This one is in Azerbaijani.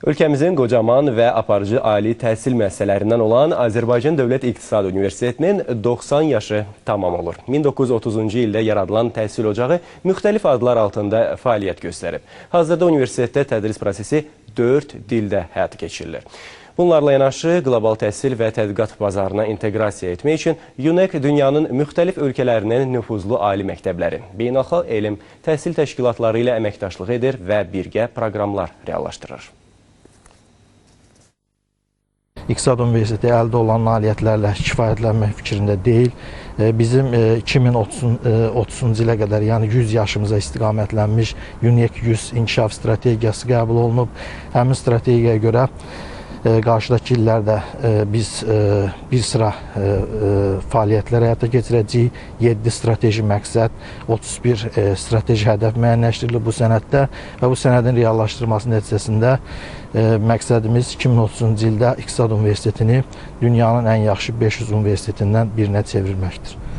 Ölkəmizin qocaman və aparıcı ali təhsil müəssisələrindən olan Azərbaycan Dövlət İqtisad Universitetinin 90 yaşı tamam olur. 1930-cu ildə yaradılan təhsil ocağı müxtəlif adlar altında fəaliyyət göstərib. Hazırda universitetdə tədris prosesi 4 dildə həyata keçirilir. Bunlarla yanaşı qlobal təhsil və tədqiqat bazarına inteqrasiya etmək üçün UNEC dünyanın müxtəlif ölkələrinin nüfuzlu ali məktəbləri, beynəlxalq elm, təhsil təşkilatları ilə əməkdaşlıq edir və birgə proqramlar reallaşdırır. İqtisad Universiteti əldə olan nailiyyətlərlə kifayətlənmək fikrində deyil. E, Bizim e, 2030-cu ilə qədər, yəni 100 yaşımıza istiqamətlənmiş UNEC 100 inkişaf strategiyası qəbul olunub. Həmin strategiyaya görə e, qarşıdakı illərdə e, biz e, bir sıra e, e, fəaliyyətlər həyata keçirəcəyik. 7 strateji məqsəd, 31 e, strateji hədəf müəyyənləşdirilib bu sənəddə və bu sənədin reallaşdırılması nəticəsində e, məqsədimiz 2030-cu ildə İqtisad Universitetini dünyanın ən yaxşı 500 universitetindən birinə çevirməkdir.